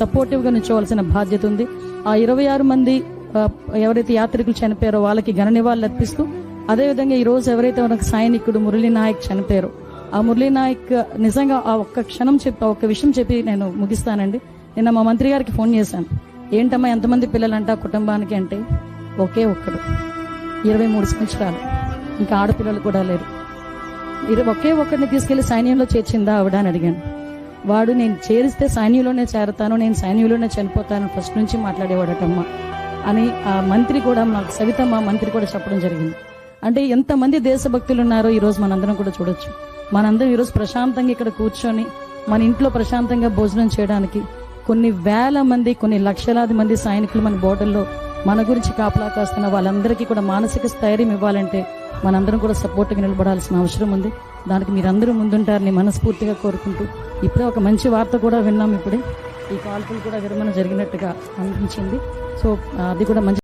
సపోర్టివ్గా నిల్చోవలసిన బాధ్యత ఉంది. ఆ ఇరవై ఆరు మంది ఎవరైతే యాత్రికులు చనిపోయారో వాళ్ళకి ఘన నివాళులు అర్పిస్తూ అదేవిధంగా ఈరోజు ఎవరైతే మనకు సైనికుడు మురళీ నాయక్ చనిపోయారో ఆ మురళీ నాయక్ నిజంగా ఆ ఒక్క క్షణం చెప్పి ఒక్క విషయం చెప్పి నేను ముగిస్తానండి. నిన్న మా మంత్రి గారికి ఫోన్ చేశాను. ఏంటమ్మా ఎంతమంది పిల్లలంట ఆ కుటుంబానికి అంటే ఒకే ఒక్కడు. ఇరవై మూడు సంవత్సరాలు. ఇంకా ఆడపిల్లలు కూడా లేరు. ఇది ఒకే ఒక్కడిని తీసుకెళ్ళి సైన్యంలో చేర్చిందా ఆవిడ అని అడిగాను. వాడు నేను చేరిస్తే సైన్యంలోనే చేరతాను నేను సైన్యంలోనే చనిపోతాను ఫస్ట్ నుంచి మాట్లాడేవాడటమ్మ అని ఆ మంత్రి కూడా నాకు సవితమ్మ మంత్రి కూడా చెప్పడం జరిగింది. అంటే ఎంతమంది దేశభక్తులు ఉన్నారో ఈరోజు మనందరం కూడా చూడొచ్చు. మనందరం ఈరోజు ప్రశాంతంగా ఇక్కడ కూర్చొని మన ఇంట్లో ప్రశాంతంగా భోజనం చేయడానికి కొన్ని వేల మంది కొన్ని లక్షలాది మంది సైనికులు మన బోర్డర్లో మన గురించి కాపలా కాస్తున్న వాళ్ళందరికీ కూడా మానసిక స్థైర్యం ఇవ్వాలంటే మనందరం కూడా సపోర్ట్గా నిలబడాల్సిన అవసరం ఉంది. దానికి మీరందరూ ముందుంటారని మనస్ఫూర్తిగా కోరుకుంటూ ఇప్పుడే ఒక మంచి వార్త కూడా విన్నాం ఇప్పుడే. ఈ కాల్పులు కూడా విరమణ జరిగినట్టుగా అనిపించింది. సో అది కూడా మంచి